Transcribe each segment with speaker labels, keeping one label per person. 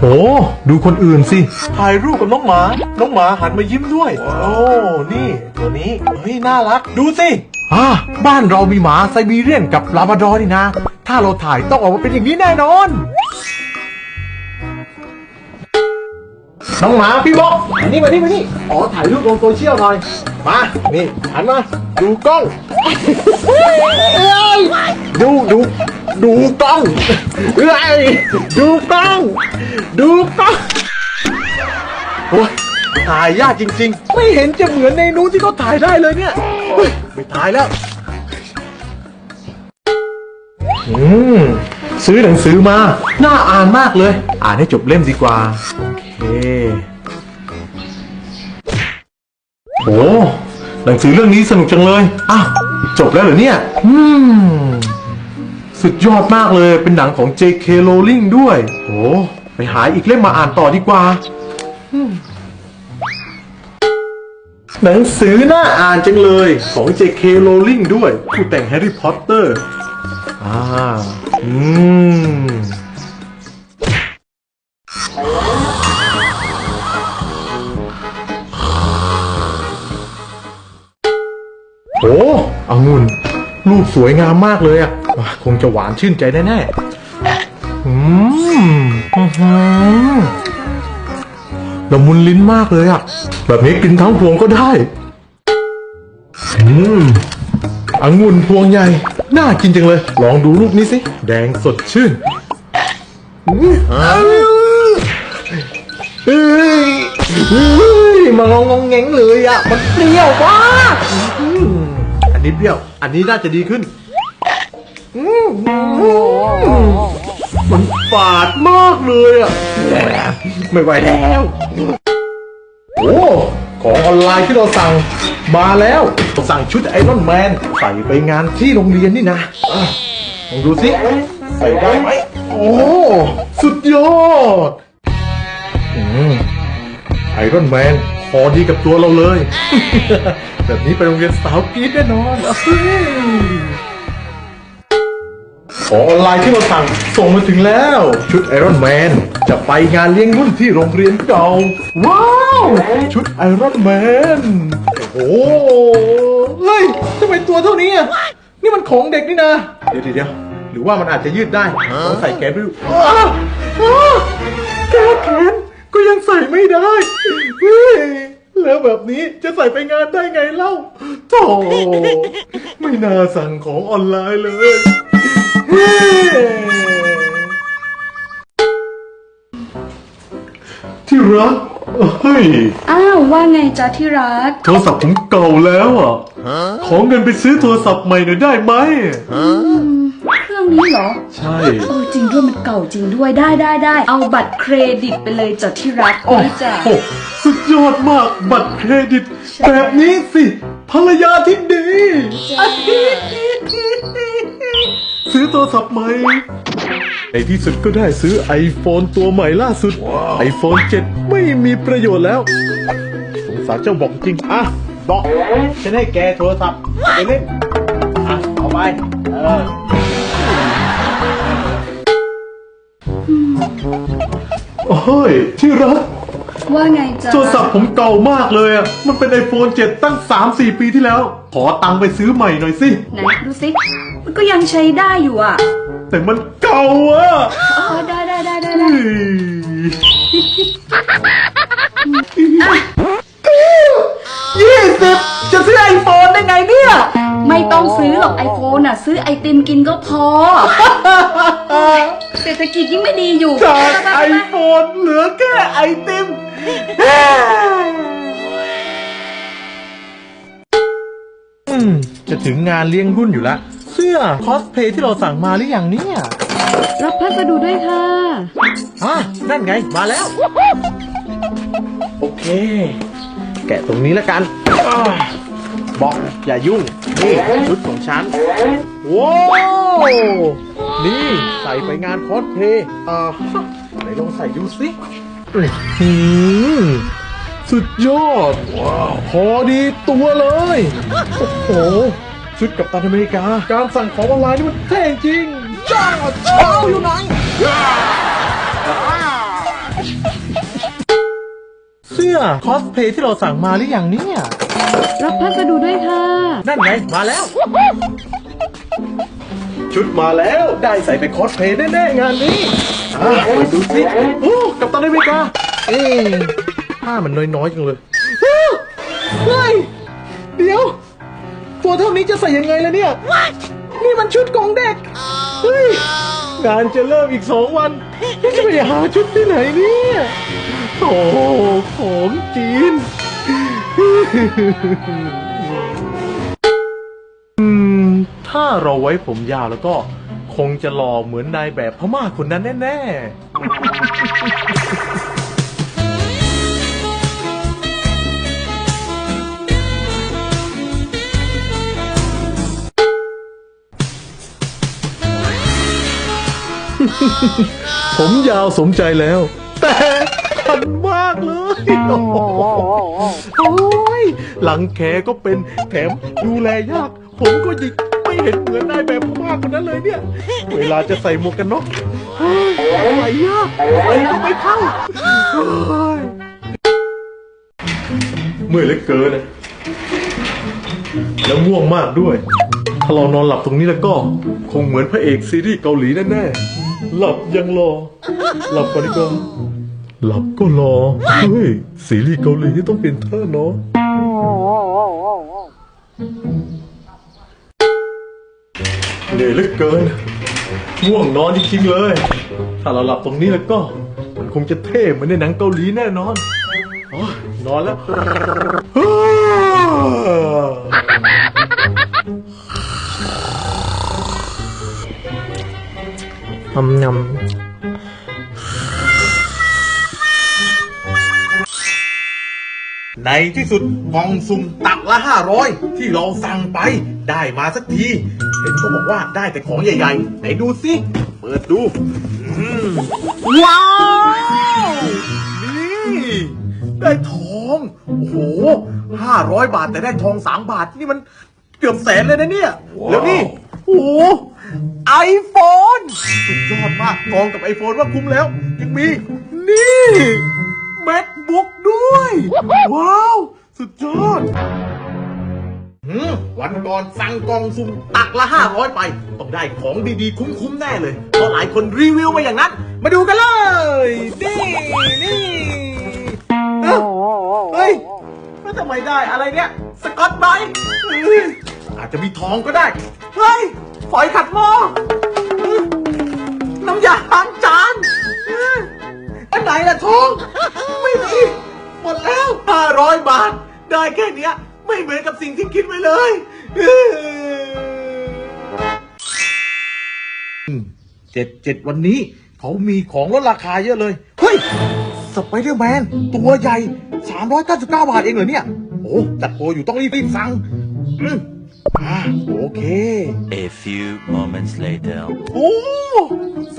Speaker 1: โห ดูคนอื่นสิ ถ่ายรูปกับน้องหมา น้องหมาหันมายิ้มด้วย โอ้ นี่ ตัวนี้ เฮ้ย น่ารัก ดูสิอ่าบ้านเรามีหมาไซบีเรียนกับลาบราดอร์นี่นะ ถ้าเราถ่ายต้องออกมาเป็นอย่างนี้แน่นอน น้องหมาพี่บอกอันนี้มานี่มานี่ขอถ่ายรูปลงโซเชียลหน่อย มา นี่หันมา ดูกล้องดูดู ดูกล้องเอ้ยดูกล้อง ดูกล้องโอ้ยถ่ายยากจริง ๆ ไม่เห็นจะเหมือนในนู้นที่เขาถ่ายได้เลยเนี่ยเฮ้ยไม่ถ่ายแล้วอืมซื้อหนังสือมา น่าอ่านมากเลย อ่านให้จบเล่มดีกว่า โอเคโอ้หนังสือเรื่องนี้สนุกจังเลย อ้าว จบแล้วเหรอเนี่ย อืม สุดยอดมากเลยเป็นหนังของ J.K. Rowling ด้วยโอ้ไปหาอีกเล่มมาอ่านต่อดีกว่าอืมหนังสือน่าอ่านจังเลยของ J.K. Rowling ด้วย ผู้แต่งแฮร์รี่พอตเตอร์อ่าอืมโอ้องุ่นรูปสวยงามมากเลยอะอะ คงจะหวานชื่นใจแน่ๆอืมอื้อหือละมุนลิ้นมากเลยอะแบบนี้กินทั้งพวงก็ได้ อืมองุ่นพวงใหญ่ น่ากินจังเลย ลองดูลูกนี้สิ แดงสดชื่นอืมเฮ้ยเฮ้ยมางองงงแงงเลยอะมันเปรี้ยวมากอืมอันนี้เปรี้ยว อันนี้น่าจะดีขึ้น มันฝาดมากเลยอะไม่ไหวแล้ว โอ้ของออนไลน์ที่เราสั่งมาแล้วสั่งชุดไอรอนแมนใส่ไปงานที่โรงเรียนนี่นะลองดูสิใส่ได้ไหมโอ้สุดยอดอไอรอนแมนพอดีกับตัวเราเลย แบบนี้ไปโรงเรียนสาวกรีดแน่นอน อะเฮ้ยขอนไลน์ที่เราสั่งส่งมาถึงแล้ว ชุดไอรอนแมนจะไปงานเลี้ยงรุ่นที่โรงเรียนเก่า ว้าว ชุดไอรอนแมนโอ้โหเฮ้ยทำไมตัวเท่านี้อะนี่มันของเด็กนี่นะ เดี๋ยวเดี๋ยวหรือว่ามันอาจจะยืดได้ต้องใส่แขนไปดูอ้วอ้าวแก้แขนก็ยังใส่ไม่ได้แล้วแบบนี้จะใส่ไปงานได้ไงเล่าโธ่ไม่น่าสั่งของออนไลน์เลย ที่รักเฮ้ย
Speaker 2: อ้าวว่าไงจ๊ะที่รัก
Speaker 1: โทรศัพท์ผมเก่าแล้วอะ ขอเงินไปซื้อโทรศัพท์ใหม่หน่อยได้ไหม
Speaker 2: เครื่องนี้เหรอ
Speaker 1: ใช่
Speaker 2: เออจริงด้วยมันเก่าจริงด้วยได้ได้ได้ เอาบัตรเครดิตไปเลยจ้ะที่รัก
Speaker 1: โอ้
Speaker 2: นี่จ้ะ
Speaker 1: โหสุดยอดมากบัตรเครดิต แบบนี้สิ ภรรยาที่ดี ซื้อโทรศัพท์ใหม่ในที่สุดก็ได้ซื้อ iPhone ตัวใหม่ล่าสุด iPhone 7 ไม่มีประโยชน์แล้ว สงสารเจ้าบอกจริง อะ บอก ฉันให้แกโทรศัพท์ไปเล่น อะ เอาไป เออโอ้ยที่รัก
Speaker 2: ว่าไงจ๊ะ
Speaker 1: โทรศัพท์ผมเก่ามากเลยอะ มันเป็น iPhone 7 ตั้ง 3-4 ปีที่แล้ว ขอตังค์ไปซื้อใหม่หน่อยสิ
Speaker 2: ไหนดูสิ มันก็ยังใช้ได้อยู่อะ
Speaker 1: แต่มันเก่าอะ
Speaker 2: อ๋อได้ได้ได้ได้ได้
Speaker 1: ยี่สิบจะซื้อไอโฟนได้ไงเนี่ย
Speaker 2: ไม่ต้องซื้อหรอกไอโฟนอะ ซื้อไอติมกินก็พอ เศรษฐกิจยิ่งไม่ดีอยู่
Speaker 1: จาก
Speaker 2: ไปไป
Speaker 1: ไอ
Speaker 2: ไป
Speaker 1: โฟนเหลือแค่ไอติม อืมจะถึงงานเลี้ยงรุ่นอยู่แล้วเสื้อคอสเพลย์ที่เราสั่งมาหรือยังเนี่ย
Speaker 2: รับพัสดุด้วยค่ะ
Speaker 1: อะนั่นไงมาแล้ว โอเค แกะตรงนี้แล้วกันอ่าบอกอย่ายุ่ง นี่ชุดของฉัน ว้าวนี่ ใส่ไปงานคอสเพลย์อ่าไหนลองใส่ดูสิอื้อ หือสุดยอดว้าวพอดีตัวเลย โอ้โห ชุดกับตันอเมริกา การสั่งของออนไลน์นี่มันเท่จริงจ้าเช้าอยู่ไหนโเสื้อคอสเพลย์ที่เราสั่งมาหรือยังเนี่ย
Speaker 2: รับพัสดุด้วยค่ะ
Speaker 1: นั่นไง มาแล้ว ชุดมาแล้ว ได้ใส่ไปคอสเพลย์แน่ๆงานนี้อะไป ดูสิโอ้กับตันอเมริกาเอ๊ะผ้ามันน้อยๆจังเลยอ้าวเฮ้ยเดี๋ยวตัวเท่านี้จะใส่ยังไงล่ะเนี่ย นี่มันชุดของเด็กเฮ้ยงานจะเริ่มอีกสองวันจะไปหาชุดที่ไหนเนี่ยโอ้ของจีนอืมถ้าเราไว้ผมยาวแล้วก็ คงจะหล่อเหมือนนายแบบพม่าคนนั้นแน่ๆ ผมยาวสมใจแล้ว แต่คันมากเลย โอ้โหโอ้ยหลังแขก็เป็นแถมดูแลยาก ผมก็หยิก ไม่เห็นเหมือนนายแบบม่าคนนั้นเลยเนี่ย เวลาจะใส่หมวกกันน็อกเฮ้ยใส่ยากใส่ก็ไม่เข้าเฮ้ยเมื่อยเหลือเกินนะแล้วง่วงมากด้วย ถ้าเรานอนหลับตรงนี้แล้วก็ คงเหมือนพระเอกซีรีส์เกาหลีแน่ๆ หลับยังรอ หลับก่อนดีกว่าหลับก็รอ เฮ้ย ซีรีส์เกาหลีที่ต้องเป็นเธอเนาะ เหนื่อยเหลือเกินง่วงนอนจริงๆเลย ถ้าเราหลับตรงนี้แล้วก็ มันคงจะเท่เหมือนในหนังเกาหลีแน่นอนโอ้ยนอนแล้วทำยำในที่สุดกล่องสุ่มตักละห้าร้อยที่เราสั่งไปได้มาสักที เห็นเขาบอกว่าได้แต่ของใหญ่ๆ ไหนดูสิเปิดดูอืมว้าว นี่ ได้ทอง โอ้โหห้าร้อยบาทแต่ได้ทองสามบาทนี่มันเกือบแสนเลยนะเนี่ยแล้วนี่ โอ้โหไอโฟนสุดยอดมากกองกับไอโฟนว่าคุ้มแล้ว ยังมี นี่ MacBook ด้วย ว้าว สุดยอด หืมวันก่อนสั่งกล่องสุ่มตักละห้าร้อยไป ต้องได้ของดีๆ คุ้มๆแน่เลย เพราะหลายคนรีวิวมาอย่างนั้น มาดูกันเลยนี่นี่เอ้าเฮ้ยแล้วทำไมได้อะไรเนี่ย สกอตไบรท์เฮ้ยอาจจะมีทองก็ได้ เฮ้ย ฝอยขัดหม้อเฮ้ยน้ำยาล้างจานเฮ้ยอันไหนล่ะทอง ไม่มี หมดแล้วห้าร้อยบาท ได้แค่เนี้ย ไม่เหมือนกับสิ่งที่คิดไว้เลย เจ็ดเจ็ดวันนี้ เขามีของลดราคาเยอะเลย เฮ้ย สไปเดอร์แมน ตัวใหญ่ 399 บาทเองเหรอเนี่ย โอ้จัดโปรอยู่ต้องรีบรีบสั่งอืมอ่าโอเค
Speaker 3: A few moments later.
Speaker 1: โอ้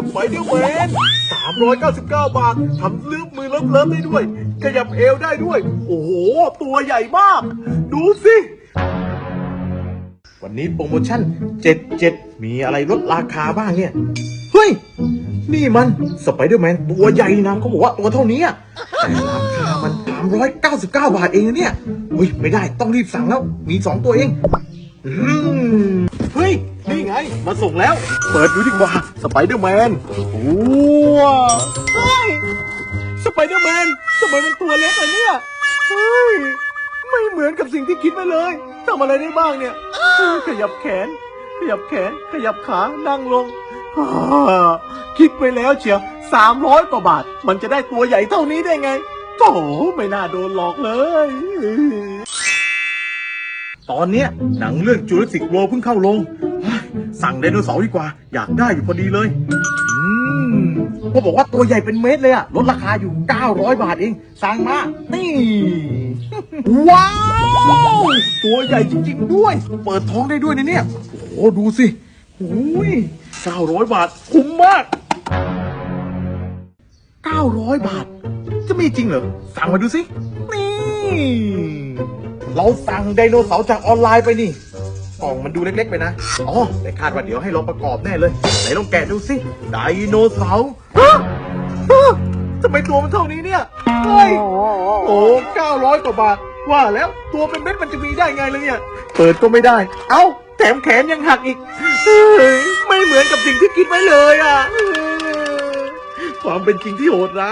Speaker 1: สไปเดอร์แมน399 บาททำเลือบมือเลิฟๆได้ด้วย ขยับเอวได้ด้วย โอ้โห ตัวใหญ่มาก ดูสิ วันนี้โปรโมชั่น 77 มีอะไรลดราคาบ้างเนี่ย เฮ้ย นี่มันสไปเดอร์แมนตัวใหญ่นะเขาบอกว่าตัวเท่านี้แต่ราคามัน399 บาทเองเนี่ยเฮ้ย ไม่ได้ต้องรีบสั่งแล้ว มี 2 ตัวเองเฮ้ย มาส่งแล้ว เปิดดูดีกว่า สไปเดอร์แมนว้าวเฮ้ย สไปเดอร์แมนทำไมมันตัวเล็กอะเนี่ยเฮ้ย ไม่เหมือนกับสิ่งที่คิดไว้เลยทำอะไรได้บ้างเนี่ยเฮ้ยขยับแขน ขยับแขน ขยับขา นั่งลงอ่าคิดไปแล้วเชียวสามร้อยกว่าบาท มันจะได้ตัวใหญ่เท่านี้ได้ไงโถไม่น่าโดนหลอกเลย ตอนเนี้ยหนังเรื่องจูราสสิกโ o เพิ่งเข้าลง สั่งไดโนเสาร์ดีกว่า อยากได้อยู่พอดีเลยอืมเขาบอกว่าตัวใหญ่เป็นเมตรเลยอะลดราคาอยู่ 900 บาทเอง สั่งมา นี่ ว้าว ตัวใหญ่จริง ๆ ด้วย เปิดท้องได้ด้วยนะเนี่ย โอ้โหดูสิโอ้ย900 บาท คุ้มมาก 900 บาท จะมีจริงเหรอ สั่งมาดูสิ นี่ เราสั่งไดโนเสาร์จากออนไลน์ไปนี่ กล่องมันดูเล็กๆไปนะ อ๋อ แต่คาดว่าเดี๋ยวให้เราประกอบแน่เลย ไหนลองแกะดูสิ ไดโนเสาร์ฮะฮะทำไมตัวมันเท่านี้เนี่ย เฮ้ย โอ้เก้าร้อยกว่าบาท ว่าแล้วตัวเป็นเม็ดมันจะมีได้ไงเลยเนี่ย เปิดก็ไม่ได้ เอ้า แถมแขนยังหักอีกเฮ้ยไม่เหมือนกับสิ่งที่คิดไว้เลยอะ ความเป็นจริงที่โหดร้าย